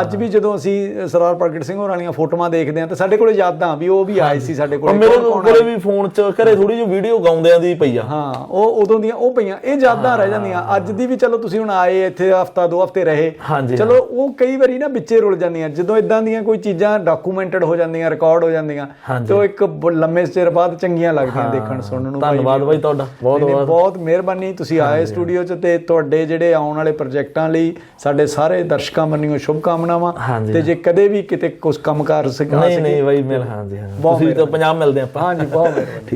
A: ਅੱਜ ਵੀ ਜਦੋਂ ਅਸੀਂ ਸਰਦਾਰ ਪ੍ਰਗਟ ਸਿੰਘ ਹੋਰਾਂ ਵਾਲੀਆਂ ਫੋਟੋਆਂ ਦੇਖਦੇ ਆ ਤੇ ਸਾਡੇ ਕੋਲੇ ਯਾਦਾਂ ਵੀ ਉਹ ਵੀ ਆਏ ਸੀ ਸਾਡੇ ਕੋਲੇ
B: ਮੇਰੇ ਕੋਲੇ ਵੀ ਫੋਨ 'ਚ ਘਰੇ ਥੋੜੀ ਜਿਹੀ ਵੀਡੀਓ ਗਾਉਂਦਿਆਂ ਦੀ ਪਈ ਆ।
A: ਹਾਂ ਉਹ ਉਦੋਂ ਦੀਆਂ ਉਹ ਪਈਆਂ ਇਹ ਯਾਦਾਂ ਰਹਿ ਜਾਂਦੀਆਂ। ਅੱਜ ਦੀ ਵੀ ਚਲੋ ਤੁਸੀਂ ਹੁਣ ਆਏ ਇੱਥੇ ਹਫਤਾ ਦੋ ਹਫ਼ਤੇ ਰਹੇ। ਚਲੋ ਉਹ ਕਈ ਵਾਰੀ ਨਾ ਵਿੱਚੇ ਰੁਲ ਜਾਂਦੀਆਂ। ਜਦੋਂ ਇਦਾਂ ਦੀਆਂ ਕੋਈ ਚੀਜ਼ਾਂ ਡਾਕੂਮੈਂਟਡ ਹੋ ਜਾਂਦੀਆਂ ਰਿਕਾਰਡ ਹੋ ਜਾਂਦੀਆਂ ਤੇ ਇੱਕ ਲੰਮੇ ਚਿਰ ਬਾਅਦ ਚੰਗੀਆਂ ਲੱਗਦੀਆਂ ਦੇਖਣ ਸੁਣਨ ਨੂੰ
B: ਧੰਨਵਾਦ ਬਾਈ ਤੁਹਾਡਾ। ਬਹੁਤ
A: ਨਹੀਂ, ਬਹੁਤ। ਮਿਹਰਬਾਨੀ। ਤੁਸੀਂ ਆਏ ਸਟੂਡੀਓ 'ਚ ਤੇ ਤੁਹਾਡੇ ਜਿਹੜੇ ਆਉਣ ਵਾਲੇ ਪ੍ਰੋਜੈਕਟਾਂ ਲਈ ਸਾਡੇ ਸਾਰੇ ਦਰਸ਼ਕਾਂ ਮੰਨਿਓ ਸ਼ੁਭ ਕਾਮਨਾਵਾਂ। ਤੇ ਜੇ ਕਦੇ ਵੀ ਕਿਤੇ ਕੁਝ ਕੰਮ ਕਰ ਸਕਾਂ
B: ਨਹੀਂ ਨਹੀਂ ਬਾਈ ਮਿਲ ਹਾਂਜੀ ਹਾਂ। ਤੁਸੀਂ ਤਾਂ ਪੰਜਾਬ ਮਿਲਦੇ ਆਪਾਂ।
A: ਹਾਂਜੀ ਬਹੁਤ ਮਿਹਰਬਾਨੀ।